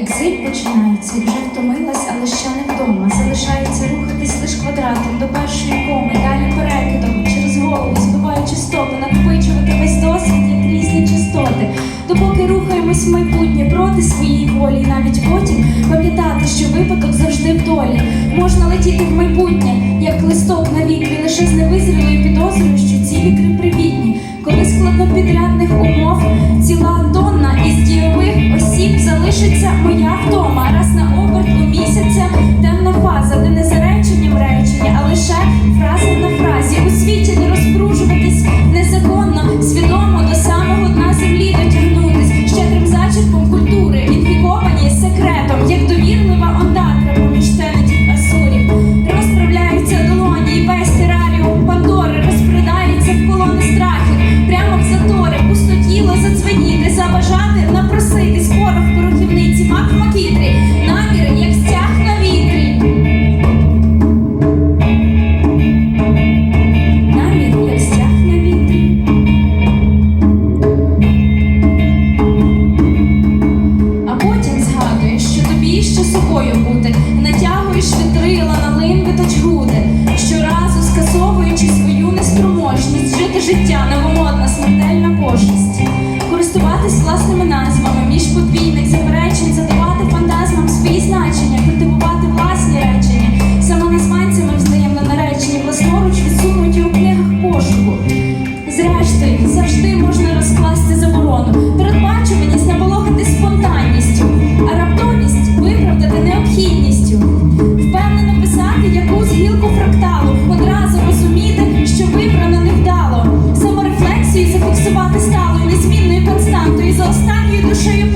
Екзит починається, вже втомилась, але ще не вдома. Залишається рухатись лиш квадратом до першої коми, далі перекидом через голову, збиваючи стопи, накопичувати весь досвід, як різні частоти. Допоки рухаємось в майбутнє проти своєї волі, і навіть потім пам'ятати, що випадок завжди в долі. Можна летіти в майбутнє, як листок на вітрі, лише з невизрілою підозрою, що ці вікри привітні. Коли складнопідрядних умов згадуєш, що тобі ще собою бути, натягуєш вітрила на линви та чгути, щоразу скасовуючи свою неспроможність жити життя, новомодна смертельна пошлість, користуватись власними назвами, між подвійних заперечень, задавати фантазмам свої значення, культивувати власні речення, самоназванцями взаємно наречені, власноруч відсунуті у книгах пошуку. Зрештою, завжди можна розкласти заборону, останньою душею